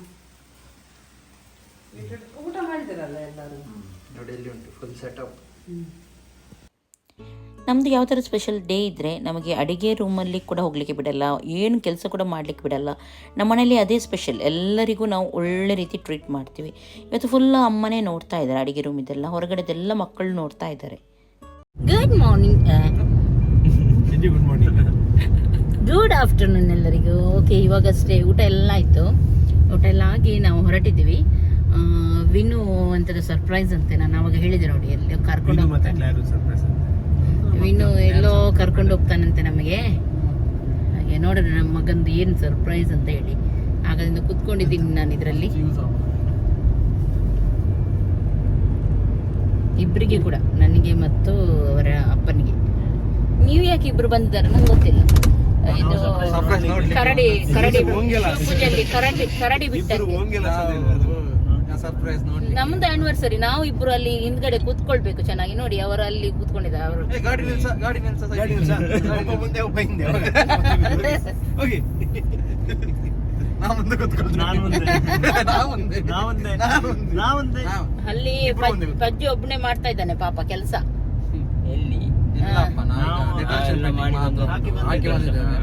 G: ಊಟ ಮಾಡಿದಿರಲ್ಲ ಎಲ್ಲರೂ?
B: ನೋಡಿ ಇಲ್ಲಿ ಉಂಟು ಫುಲ್ ಸೆಟಪ್
A: ನಮ್ಮದು ಯಾವ ಥರ ಸ್ಪೆಷಲ್ ಡೇ ಇದ್ದರೆ ನಮಗೆ ಅಡುಗೆ ರೂಮಲ್ಲಿ ಕೂಡ ಹೋಗ್ಲಿಕ್ಕೆ ಬಿಡಲ್ಲ ಏನು ಕೆಲಸ ಕೂಡ ಮಾಡಲಿಕ್ಕೆ ಬಿಡಲ್ಲ. ನಮ್ಮ ಮನೇಲಿ ಅದೇ ಸ್ಪೆಷಲ್ ಎಲ್ಲರಿಗೂ ನಾವು ಒಳ್ಳೆ ರೀತಿ ಟ್ರೀಟ್ ಮಾಡ್ತೀವಿ. ಇವತ್ತು ಫುಲ್ ಅಮ್ಮನೇ ನೋಡ್ತಾ ಇದ್ದಾರೆ ಅಡುಗೆ ರೂಮ್ ಇದೆಲ್ಲ ಹೊರಗಡೆದೆಲ್ಲ ಮಕ್ಕಳು ನೋಡ್ತಾ ಇದ್ದಾರೆ. Good morning
C: good morning
A: good afternoon ಎಲ್ಲರಿಗೂ. ಓಕೆ ಇವಾಗಷ್ಟೇ ಊಟ ಎಲ್ಲ ಆಯ್ತು. ಊಟ ಎಲ್ಲ ಆಗಿ ನಾವು ಹೊರಟಿದ್ದೀವಿ. ವಿನು ಅಂತದ ಸರ್ಪ್ರೈಸ್ ಅಂತೆ. ನಾನು ಅವಾಗ ಹೇಳಿದೆ ನೋಡಿ ಎಲ್ಲೋ ಕರ್ಕೊಂಡು ಹೋಗ್ತಾನೆ.
C: ಸರ್ಪ್ರೈಸ್
A: ವಿನು ಎಲ್ಲೋ ಕರ್ಕೊಂಡು ಹೋಗ್ತಾನಂತೆ ನಮಗೆ. ಹಾಗೆ ನೋಡೋಣ ನಮ್ಮ ಮಗಂದು ಏನು ಸರ್ಪ್ರೈಸ್ ಅಂತ ಹೇಳಿ. ಹಾಗಾದ್ರಿಂದ ಕುತ್ಕೊಂಡಿದ್ದೀನಿ ನಾನು ಇದರಲ್ಲಿ. ಇಬ್ಬರಿಗೆ ಕೂಡ ನನಗೆ ಮತ್ತು ಅವರ ಅಪ್ಪನಿಗೆ. ನೀವು ಯಾಕೆ ಇಬ್ರು ಬಂದಿದ್ದಾರೆ ನಂಗೆ ಗೊತ್ತಿಲ್ಲ. ಇದು ಕರಡಿ ಕರಡಿ ಪೂಜೆಯಲ್ಲಿ ಕರಡಿ ಕರಡಿ
D: ನೋಡಿ
A: ನಮ್ದು ಆನಿವರ್ಸರಿ ನಾವು ಇಬ್ರು ಅಲ್ಲಿ ಹಿಂದ್ಗಡೆ ಕೂತ್ಕೊಳ್ಬೇಕು ಚೆನ್ನಾಗಿ. ನೋಡಿ ಅವರು ಅಲ್ಲಿ ಕೂತ್ಕೊಂಡಿದ್ದಾರೆ ಅವರು. ಅಲ್ಲಿ ಪಜ್ಜು ಒಬ್ಬನೇ ಮಾಡ್ತಾ ಇದ್ದಾನೆ ಪಾಪ ಕೆಲಸ.
E: ಎಲ್ಲಿ?
D: ಇಲ್ಲಪ್ಪ. ಹಾಕಿ ಬಂದಿದ್ದೇವೆ.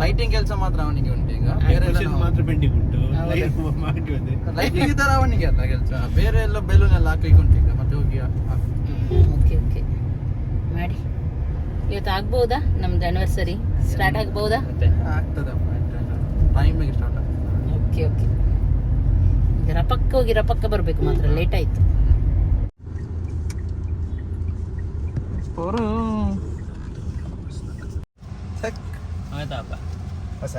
D: ಲೈಟಿಂಗ್ ಕೆಲಸ ಮಾತ್ರ ಅವನಿಗೆ ಉಂಟು ಈಗ. ಬೇರೆ
C: ಮಾತ್ರ ಪೆಂಡಿಂಗ್ ಉಂಟು.
D: ಲೈಟಿಂಗ್ ಇದ್ದಾರೆ ಅವನಿಗೆ ಅಲ್ಲ ಕೆಲಸ. ಬೇರೆ ಎಲ್ಲ ಬೆಲೂನ್ ಎಲ್ಲ ಈಗ. ಮತ್ತೆ ಹೋಗಿ
A: ಓಕೆ ಓಕೆ. ಮಾಡಿ. ಇವತ್ತು ಆಗ್ಬೋದಾ? ನಮ್ದು ಅನಿವರ್ಸರಿ ಸ್ಟಾರ್ಟ್ ಆಗ್ಬೋದಾ?
D: ಆಗ್ತದಪ್ಪ ಟೈಮಿಗೆ ಸ್ಟಾರ್ಟ್ ಆಗ್ತದೆ.
A: Okay okay. ಈಗ ರಪಕ್ಕ ಹೋಗಿ ರಪಕ್ಕ ಬರಬೇಕು ಮಾತ್ರ. ಲೇಟ್ ಆಯ್ತು.
E: ಆಯ್ತಪ್ಪ
C: ಹೊಸ?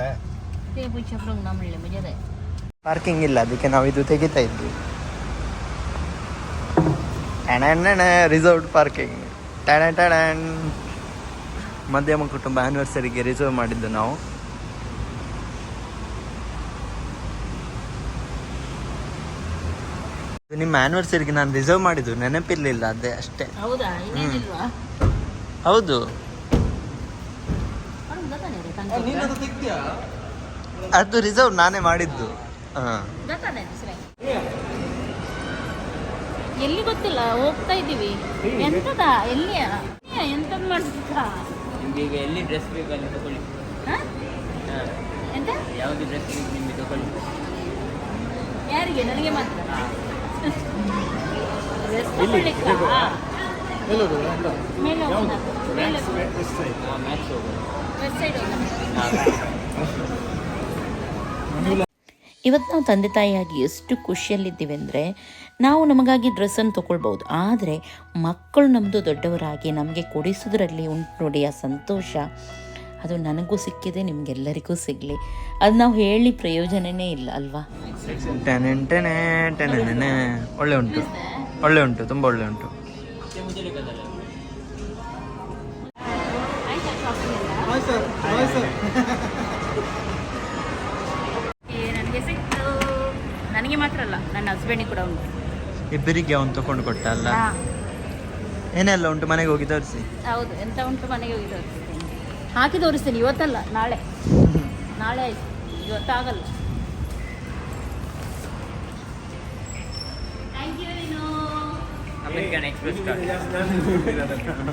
B: ಪಾರ್ಕಿಂಗ್ ಇಲ್ಲ ಅದಕ್ಕೆ ನಾವು ಇದು ತೆಗಿತಾ ಇದ್ವಿ. ಟಣ ರಿಸರ್ವ್ಡ್ ಪಾರ್ಕಿಂಗ್ ಟಣ ಟಣನ್ ಮಧ್ಯಮ ಕುಟುಂಬ ಆನಿವರ್ಸರಿಗೆ ರಿಸರ್ವ್ ಮಾಡಿದ್ದು ನಾವು. ನಿಮ್ಮ ಆನಿವರ್ಸರಿಗೆ ನಾನು ರಿಸರ್ವ್ ಮಾಡಿದ್ದು ನೆನಪಿರ್ಲಿಲ್ಲ ಅದೇ ಅಷ್ಟೇ.
A: ಹೌದಾ? ಇನ್ನೇನಿಲ್ವಾ?
B: ಹೌದು. ಅದು ರಿಸರ್ವ್ ನಾನೇ ಮಾಡಿದ್ದು. ಹಾಂ.
A: ಎಲ್ಲಿ ಗೊತ್ತಿಲ್ಲ ಹೋಗ್ತಾ ಇದ್ದೀವಿ. ಎಂತದ? ಎಲ್ಲಿಯ ಎಂತದ್ ಮಾಡ್ಬೇಕಾ
E: ನಿಮ್ಗೆ ಈಗ ಎಲ್ಲಿ ಡ್ರೆಸ್ ಬೇಕು ಅಲ್ಲಿ ತಗೊಳ್ಳಿ.
A: ಹ?
E: ಹಾಂ.
A: ಎಂತ?
E: ಯಾವುದು ಡ್ರೆಸ್ ಬೇಕು ನಿಮಗೆ ತಗೊಳ್ಳಿ.
A: ಯಾರಿಗೆ? ನನಗೆ ಮಾತ್ರ.
E: ಹಾಂ.
H: ಇವತ್ತು ನಾವು ತಂದೆ ತಾಯಿಯಾಗಿ ಎಷ್ಟು ಖುಷಿಯಲ್ಲಿದ್ದೀವಿ ಅಂದರೆ ನಾವು ನಮಗಾಗಿ ಡ್ರೆಸ್ಸನ್ನು ತೊಗೊಳ್ಬೋದು. ಆದರೆ ಮಕ್ಕಳು ನಮ್ಮದು ದೊಡ್ಡವರಾಗಿ ನಮಗೆ ಕೊಡಿಸೋದ್ರಲ್ಲಿ ಉಂಟು ನೋಡಿ ಆ ಸಂತೋಷ. ಅದು ನನಗೂ ಸಿಕ್ಕಿದೆ ನಿಮಗೆಲ್ಲರಿಗೂ ಸಿಗಲಿ. ಅದು ನಾವು ಹೇಳಿ ಪ್ರಯೋಜನನೇ ಇಲ್ಲ ಅಲ್ವಾ?
B: ಒಳ್ಳೆ ಉಂಟು. ಒಳ್ಳೆ ಉಂಟು ತುಂಬ ಒಳ್ಳೆ ಉಂಟು.
A: ನನಗೆ ಸಿಕ್ತು. ನನಗೆ ಮಾತ್ರ ಅಲ್ಲ ನನ್ನ ಹಸ್ಬೆಂಡಿಗೆ ಕೂಡ ಉಂಟು.
B: ಇಬ್ಬರಿಗೆ ಅವನು ತಗೊಂಡು ಕೊಟ್ಟ ಅಲ್ಲ? ಏನೆಲ್ಲ ಉಂಟು ಮನೆಗೆ ಹೋಗಿ ತೋರಿಸಿ?
A: ಹೌದು ಎಂತ ಉಂಟು ಮನೆಗೆ ಹೋಗಿ ತೋರಿಸ್ತೀನಿ ಹಾಕಿ ತೋರಿಸ್ತೀನಿ ಇವತ್ತಲ್ಲ ನಾಳೆ. ನಾಳೆ ಆಯ್ತು ಇವತ್ತಾಗಲ್ಲ.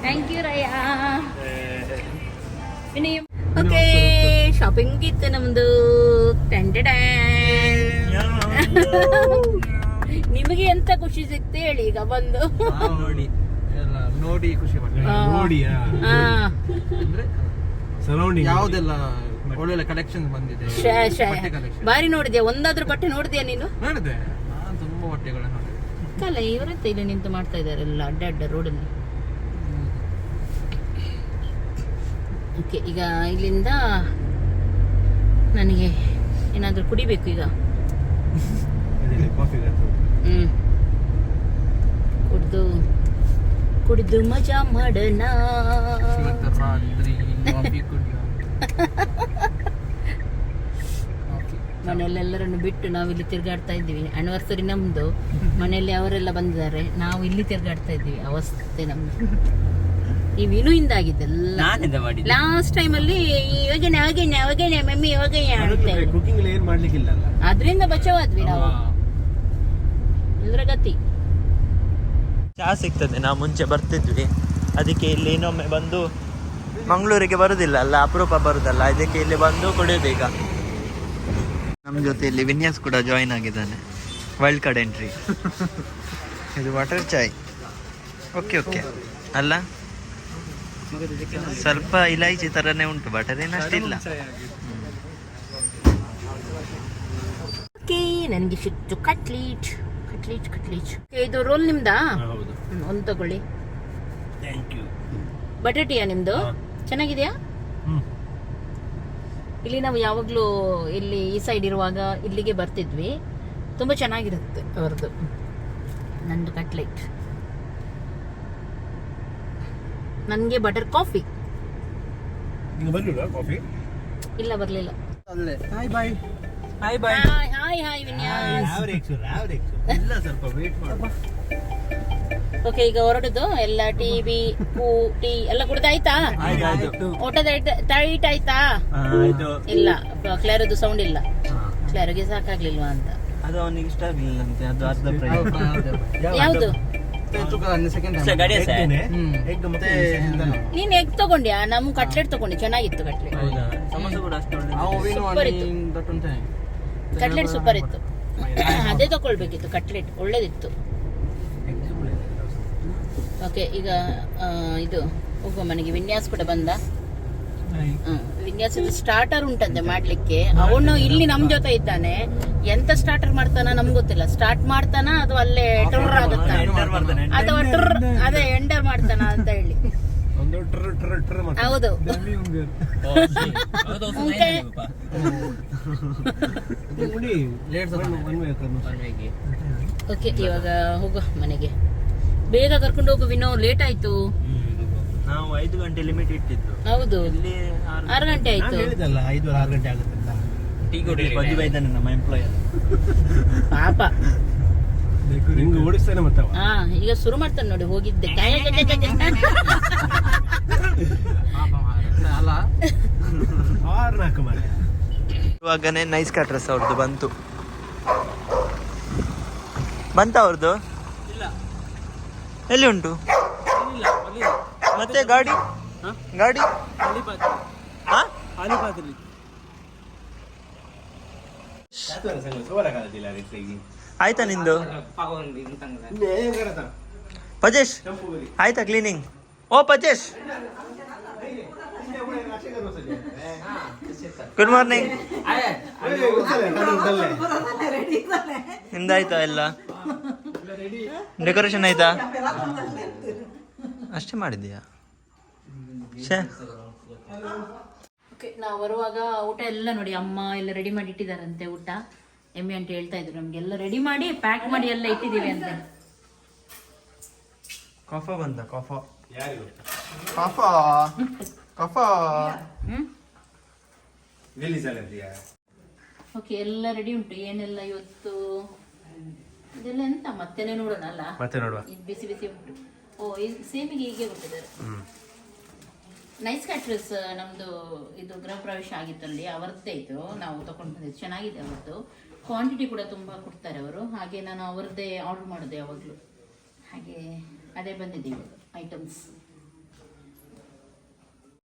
A: ಥ್ಯಾಂಕ್ ಯು ರಯ್ಯ ಓಕೆ ಶಾಪಿಂಗ್ ಇತ್ತು ನಮ್ದು. ಟೆಂಟೆಡ ನಿಮಗೆ ಎಂತ ಖುಷಿ ಸಿಕ್ತು ಹೇಳಿ ಈಗ ಬಂದು?
D: ನೋಡಿ ಎಲ್ಲ ನೋಡಿ ಖುಷಿ ಅಂದ್ರೆ
C: ಸರೌಂಡಿಂಗ್
D: ಯಾವ್ದೆಲ್ಲ ಒಳ್ಳೊಳ್ಳೆ ಕಲೆಕ್ಷನ್ ಬಂದಿದೆ. ಬಟ್ಟೆ collection.
A: ಬಾರಿ ನೋಡಿದ್ಯಾ ಒಂದಾದ್ರೂ ಬಟ್ಟೆ ನೋಡಿದ್ಯಾ ನೀನು?
D: ನೋಡಿದೆ. ನಾನು ತುಂಬಾ ಬಟ್ಟೆಗಳನ್ನ ನೋಡಿದೆ.
A: ಅಲ್ಲ ಇವರೆಂತ ಇಲ್ಲಿ ನಿಂತು ಮಾಡ್ತಾ ಇದ್ದಾರೆ ಎಲ್ಲ ಅಡ್ಡ ಅಡ್ಡ ರೋಡಲ್ಲಿ. ಓಕೆ ಈಗ ಇಲ್ಲಿಂದ ನನಗೆ ಏನಾದರೂ ಕುಡಿಬೇಕು ಈಗ?
C: ಕಾಫಿ
A: ಹ್ಮ್. ಕುಡ್ದು ಕುಡಿದು ಮಜಾ ಮಾಡೋಣ.
D: ಕಾಫಿ ಕುಡಿಯುವ
A: ಮನೆಯಲ್ಲೆಲ್ಲರನ್ನು ಬಿಟ್ಟು ನಾವು ಇಲ್ಲಿ ತಿರುಗಾಡ್ತಾ ಇದ್ದೀವಿ. ಆನಿವರ್ಸರಿ ನಮ್ದು. ಮನೆಯಲ್ಲಿ ಅವರೆಲ್ಲ ಬಂದಿದ್ದಾರೆ. ನಾವು ಇಲ್ಲಿ ತಿರುಗಾಡ್ತಾ ಇದ್ದೀವಿ. ಅವಸ್ಥೆ ನಮ್ದು. ಈ ವಿನುಯಿಂದ ಆಗಿದ್ದೆಲ್ಲ ಲಾಸ್ಟ್ ಟೈಮ್ ಅಲ್ಲಿ ಇವಾಗೇನೆ ಅವಾಗೇನೆ ಅವಾಗೇನೆ ಮಮ್ಮಿ ಇವಾಗೇನೆ
C: ಆಡುತ್ತೆ
A: ಅದ್ರಿಂದ ಬಚಾವಾದ್ವಿ ನಾವು. ಇದ್ರ ಗತಿ.
B: ಚಾ ಸಿಗ್ತದೆ. ನಾವು ಮುಂಚೆ ಬರ್ತಿದ್ವಿ. ಅದಕ್ಕೆ ಇಲ್ಲಿ ಇನ್ನೊಮ್ಮೆ ಬಂದು ಮಂಗಳೂರಿಗೆ ಬರುದಿಲ್ಲ ಅಲ್ಲ ಅಪರೂಪ ಬರುದಲ್ಲ ಇದಕ್ಕೆ ಇಲ್ಲಿ ಬಂದು ಕುಡಿಯೋದು ಈಗ. ನಮ್ಮ ಜೊತೆ ಇಲ್ಲಿ ವಿನ್ಯಾಸ್ ಕೂಡ ಜಾಯಿನ್ ಆಗಿದ್ದಾನೆ ವೈಲ್ಡ್ ಕಾರ್ಡ್ ಎಂಟ್ರಿ ಇದು ವಾಟರ್ ಚಾಯ್ ಓಕೆ ಓಕೆ ಅಲ್ಲ? ಸ್ವಲ್ಪ ಇಲೈಚಿ ಥರನೇ ಉಂಟು ಬಟರ್ ಏನಷ್ಟಿಲ್ಲ
A: ಓಕೆ ನನಗೆ ಸಿಕ್ತು ಕಟ್ಲೀಟ್. ಕಟ್ಲೀಟ್ ಕಟ್ಲೀಟ್. ಇದು ರೋಲ್ ನಿಮ್ದಾ? ಒಂದು ತಗೊಳ್ಳಿ.
C: ಥ್ಯಾಂಕ್ ಯು
A: ಬಟಾಟಿಯಾ ನಿಮ್ದು? ಚೆನ್ನಾಗಿದೆಯಾ? ಇಲ್ಲಿ ನಾವು ಯಾವಾಗಲೂ ಇಲ್ಲಿ ಈ ಸೈಡ್ ಇರುವಾಗ ಇಲ್ಲಿಗೆ ಬರ್ತಿದ್ವಿ. ತುಂಬಾ ಚೆನ್ನಾಗಿರುತ್ತೆ ಅವ್ರದ್ದು. ನಂದು ಕಟ್ಲೆಟ್. ನನಗೆ ಬಟರ್ ಕಾಫಿ ಇಲ್ಲ ಬರಲಿಲ್ಲ.
D: ಅಲ್ಲೇ. Hi bye
B: hi
A: hi hi hi Vinyas.
C: ಇಲ್ಲ ಸ್ವಲ್ಪ ವೇಟ್ ಮಾಡು.
A: ಓಕೆ ಈಗ ಹೊರಡುದು ಎಲ್ಲ ಟಿವಿ ಹೂ ಟೀ ಎಲ್ಲ ಕುಡ್ದಾಯ್ತಾ ಊಟದ ಟೈಟ್ ಆಯ್ತಾ?
B: ಆಯ್ತು.
A: ಇಲ್ಲ ಕ್ಲಾರದು ಸೌಂಡ್ ಇಲ್ಲ. ಕ್ಲಾರಿಗೆ ಸಾಕಾಗ್ಲಿಲ್ವಾ ಅಂತ.
B: ಅದು ಅವನಿಗೆ ಇಷ್ಟ ಆಗಲಿಲ್ಲ ಅಂತೆ ಅದು ಅರ್ಧ ಪ್ರೈಸ್
A: ಯಾವುದು? ನೀನ್ ಎಗ್ ತಗೊಂಡ್ಯಾ? ನಮ್ ಕಟ್ಲೆಟ್ ತಗೊಂಡೆ ಚೆನ್ನಾಗಿತ್ತು ಕಟ್ಲೆಟ್ ಕಟ್ಲೆಟ್ ಸೂಪರ್ ಇತ್ತು. ಅದೇ ತಗೊಳ್ಬೇಕಿತ್ತು ಕಟ್ಲೆಟ್ ಒಳ್ಳೇದಿತ್ತು. ಓಕೆ ಈಗ ಇದು ಹೋಗುವ ಮನೆಗೆ. ವಿನ್ಯಾಸ ಕೂಡ ಬಂದ? ಹ್ಮ್. ವಿನ್ಯಾಸದ ಸ್ಟಾರ್ಟರ್ ಉಂಟಂತೆ ಮಾಡ್ಲಿಕ್ಕೆ. ಅವನು ಇಲ್ಲಿ. ನಮ್ ಜೊತೆ ಇದ್ದಾನೆ. ಎಂತ ಸ್ಟಾರ್ಟರ್ ಮಾಡ್ತಾನ ನಮ್ಗೆ ಗೊತ್ತಿಲ್ಲ. ಸ್ಟಾರ್ಟ್ ಮಾಡ್ತಾನ ಅಥವಾ ಅಲ್ಲೇ ಟುರ್ ಆಗುತ್ತಾ? ಅಥವಾ ಟುರ್ ಅದೇ ಎಂಡರ್ ಮಾಡ್ತಾನ ಅಂತ ಹೇಳಿ.
C: ಒಂದು ಟ್ರ ಟ್ರ ಟ್ರ ಮಾಡ್ತಾರೆ.
A: ಹೌದು. ಓಕೆ ಇವಾಗ ಹೋಗುವ ಮನೆಗೆ. ಬೇಗ ಕರ್ಕೊಂಡು ಹೋಗು ವಿನೋ ಲೇಟ್ ಆಯ್ತು.
B: ನಾವು ಐದು ಗಂಟೆ ಲಿಮಿಟ್ ಇಟ್ಟಿದ್ದು.
A: ಹೌದು.
B: ಇಲ್ಲಿ ಆರು
A: ಗಂಟೆ
C: ನಾನು
A: ಆಯ್ತು.
C: ಹೇಳಿದಲ್ಲ ಐದು ಆರು ಗಂಟೆ ಆಗುತ್ತೆ ಅಂತ
E: ಟೀ ಕೊಡಿ
B: ಪದ್ಯ ಬೈದಾನೆ ನಮ್ಮ ಎಂಪ್ಲಾಯರ್
A: ಪಾಪ.
C: ನಿಮ್ಗೆ ಓಡಿಸ್ತಾನೆ ಮತ್ತೆ
A: ಹಾ ಈಗ ಶುರು ಮಾಡ್ತಾನೆ ನೋಡಿ ಹೋಗಿದ್ದೆ.
E: ಅಲ್ಲ.
C: ಆರು ನಾಲ್ಕು ಮನೆ
B: ಇವಾಗನೇ ನೈಸ್ ಕಟ್ರಸ್ ಅವ್ರದ್ದು ಬಂತು. ಬಂತ ಅವ್ರದ್ದು ಎಲ್ಲಿ ಉಂಟು ಮತ್ತೆ ಗಾಡಿ? ಗಾಡಿ? ಹಾ? ಆಯ್ತಾ ನಿಂದು? ಪಜೇಶ್ ಆಯ್ತಾ ಕ್ಲೀನಿಂಗ್ ಓ ಪಜೇಶ್. ಗುಡ್ ಮಾರ್ನಿಂಗ್ ನಿಮ್ದಾಯ್ತಾ ಎಲ್ಲ? ಡೆಕೋರೇಷನ್ ಆಯ್ತಾ? ಅಷ್ಟೇ ಮಾಡಿದ್ಯಾ ಶೇ
A: ಓಕೆ ನಾವು ಬರುವಾಗ ಊಟ ಎಲ್ಲ ನೋಡಿ ಅಮ್ಮ ಎಲ್ಲ ರೆಡಿ ಮಾಡಿ ಇಟ್ಟಿದಾರಂತೆ ಊಟ. ಎಮ್ಮೆ ಅಂತ ಹೇಳ್ತಾ ಇದ್ರು ನಮ್ಗೆಲ್ಲ ರೆಡಿ ಮಾಡಿ ಪ್ಯಾಕ್ ಮಾಡಿ ಎಲ್ಲ ಇಟ್ಟಿದ್ದೀವಿ ಅಂತ.
B: ಕಫ ಬಂತ ಕಫ? ಕಫ? ಕಫ?
C: ಕಾಫ
A: ಓಕೆ ಎಲ್ಲ ರೆಡಿ ಉಂಟು. ಏನೆಲ್ಲ ಇವತ್ತು? ಇದೆಲ್ಲ ಎಂತ? ಮತ್ತೆನೆ ನೋಡೋಣ ಅಲ್ಲ?
C: ಮತ್ತೆ ನೋಡುವ.
A: ಇದು ಬಿಸಿ ಬಿಸಿ ಉಂಟು. ಓ ಇದು ಸೇಮಿಗೆ ಹೀಗೆ ಕೊಟ್ಟಿದ್ದಾರೆ ನೈಸ್ ಕ್ಯಾಟ್ರಸ್ ನಮ್ದು ಇದು ಗೃಹ ಪ್ರವೇಶ ಆಗಿತ್ತಲ್ಲಿ ಅವರದ್ದೇ ಇದು. ನಾವು ತಗೊಂಡು ಬಂದಿದ್ದು. ಚೆನ್ನಾಗಿದೆ ಅವರದ್ದು. ಕ್ವಾಂಟಿಟಿ ಕೂಡ ತುಂಬ ಕೊಡ್ತಾರೆ ಅವರು. ಹಾಗೆ ನಾನು ಅವರದ್ದೇ ಆರ್ಡರ್ ಮಾಡಿದೆ ಯಾವಾಗಲೂ. ಹಾಗೆ ಅದೇ ಬಂದಿದೆ ಇವಾಗ ಐಟಮ್ಸ್